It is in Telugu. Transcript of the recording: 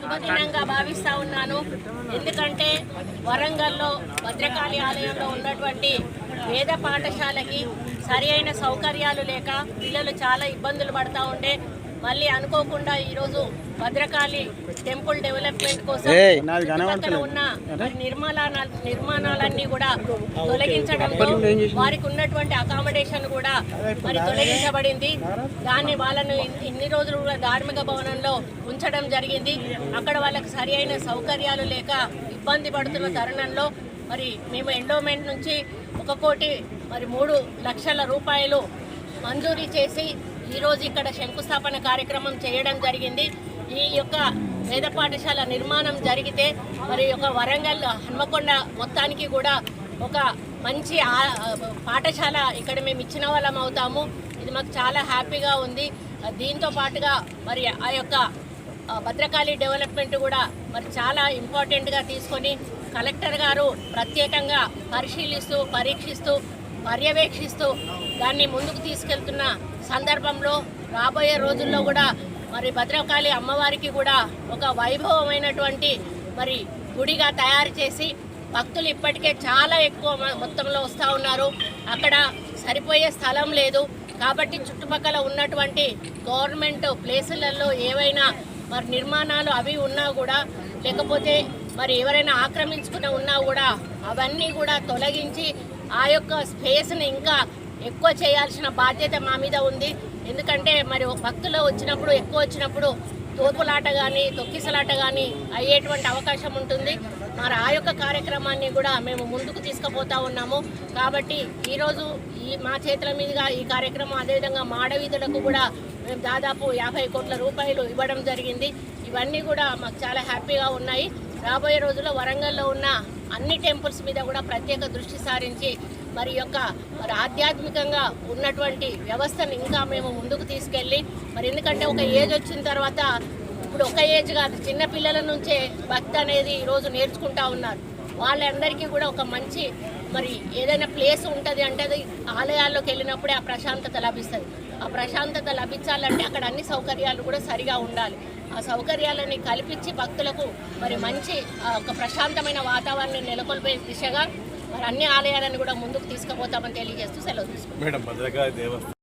శుభదినంగా భావిస్తా ఉన్నాను. ఎందుకంటే వరంగల్లో భద్రకాళి ఆలయంలో ఉన్నటువంటి వేద పాఠశాలకి సరి అయిన సౌకర్యాలు లేక పిల్లలు చాలా ఇబ్బందులు పడతా ఉండే మళ్ళీ అనుకోకుండా ఈరోజు భద్రకాళి టెంపుల్ డెవలప్మెంట్ కోసం ఉన్న నిర్మాణ నిర్మాణాలన్నీ కూడా తొలగించడంతో వారికి ఉన్నటువంటి అకామిడేషన్ కూడా మరి తొలగించబడింది. దాన్ని వాళ్ళను ఇన్- ఇన్ని రోజులు కూడా ధార్మిక భవనంలో ఉంచడం జరిగింది. అక్కడ వాళ్ళకి సరి అయిన సౌకర్యాలు లేక ఇబ్బంది పడుతున్న తరుణంలో మరి మేము ఎండోమెంట్ నుంచి ఒక కోటి మరి మూడు లక్షల రూపాయలు మంజూరీ చేసి ఈరోజు ఇక్కడ శంకుస్థాపన కార్యక్రమం చేయడం జరిగింది. ఈ యొక్క వేద పాఠశాల నిర్మాణం జరిగితే మరి ఒక వరంగల్ హన్మకొండ మొత్తానికి కూడా ఒక మంచి పాఠశాల ఇక్కడ మేము ఇచ్చిన వాళ్ళం అవుతాము. ఇది మాకు చాలా హ్యాపీగా ఉంది. దీంతో పాటుగా మరి ఆ యొక్క భద్రకాళి డెవలప్మెంట్ కూడా మరి చాలా ఇంపార్టెంట్గా తీసుకొని కలెక్టర్ గారు ప్రత్యేకంగా పరిశీలిస్తూ పరీక్షిస్తూ పర్యవేక్షిస్తూ దాన్ని ముందుకు తీసుకెళ్తున్న సందర్భంలో రాబోయే రోజుల్లో కూడా మరి భద్రకాళి అమ్మవారికి కూడా ఒక వైభవమైనటువంటి మరి గుడిగా తయారు చేసి భక్తులు ఇప్పటికే చాలా ఎక్కువ మొత్తంలో వస్తూ ఉన్నారు. అక్కడ సరిపోయే స్థలం లేదు. కాబట్టి చుట్టుపక్కల ఉన్నటువంటి గవర్నమెంట్ ప్లేసులలో ఏవైనా మరి నిర్మాణాలు అవి ఉన్నా కూడా లేకపోతే మరి ఎవరైనా ఆక్రమించుకుని ఉన్నా కూడా అవన్నీ కూడా తొలగించి ఆ యొక్క స్పేస్ని ఇంకా ఎక్కువ చేయాల్సిన బాధ్యత మా మీద ఉంది. ఎందుకంటే మరి భక్తులు వచ్చినప్పుడు ఎక్కువ వచ్చినప్పుడు తోపులాట కానీ తొక్కిసలాట కానీ అయ్యేటువంటి అవకాశం ఉంటుంది. మరి ఆ యొక్క కార్యక్రమాన్ని కూడా మేము ముందుకు తీసుకుపోతా ఉన్నాము. కాబట్టి ఈరోజు ఈ మా చేతుల మీదుగా ఈ కార్యక్రమం అదేవిధంగా మాడవీధులకు కూడా మేము దాదాపు యాభై కోట్ల రూపాయలు ఇవ్వడం జరిగింది. ఇవన్నీ కూడా మాకు చాలా హ్యాపీగా ఉన్నాయి. రాబోయే రోజుల్లో వరంగల్లో ఉన్న అన్ని టెంపుల్స్ మీద కూడా ప్రత్యేక దృష్టి సారించి మరి యొక్క మరి ఆధ్యాత్మికంగా ఉన్నటువంటి వ్యవస్థను ఇంకా మేము ముందుకు తీసుకెళ్ళి మరి ఎందుకంటే ఒక ఏజ్ వచ్చిన తర్వాత ఇప్పుడు ఒక ఏజ్ కాదు చిన్నపిల్లల నుంచే భక్తి అనేది ఈరోజు నేర్చుకుంటా ఉన్నారు. వాళ్ళందరికీ కూడా ఒక మంచి మరి ఏదైనా ప్లేస్ ఉంటుంది అంటే అది ఆలయాల్లోకి వెళ్ళినప్పుడే ఆ ప్రశాంతత లభిస్తుంది. ఆ ప్రశాంతత లభించాలంటే అక్కడ అన్ని సౌకర్యాలు కూడా సరిగా ఉండాలి. ఆ సౌకర్యాలని కల్పించి భక్తులకు మరి మంచి ఆ, ఒక ప్రశాంతమైన వాతావరణం నెలకొల్పే దిశగా మరి అన్ని ఆలయాలను కూడా ముందుకు తీసుకుపోతామని తెలియజేస్తూ సెలవు తీసుకుంటాం మేడం భద్రకాళి దేవస్థానం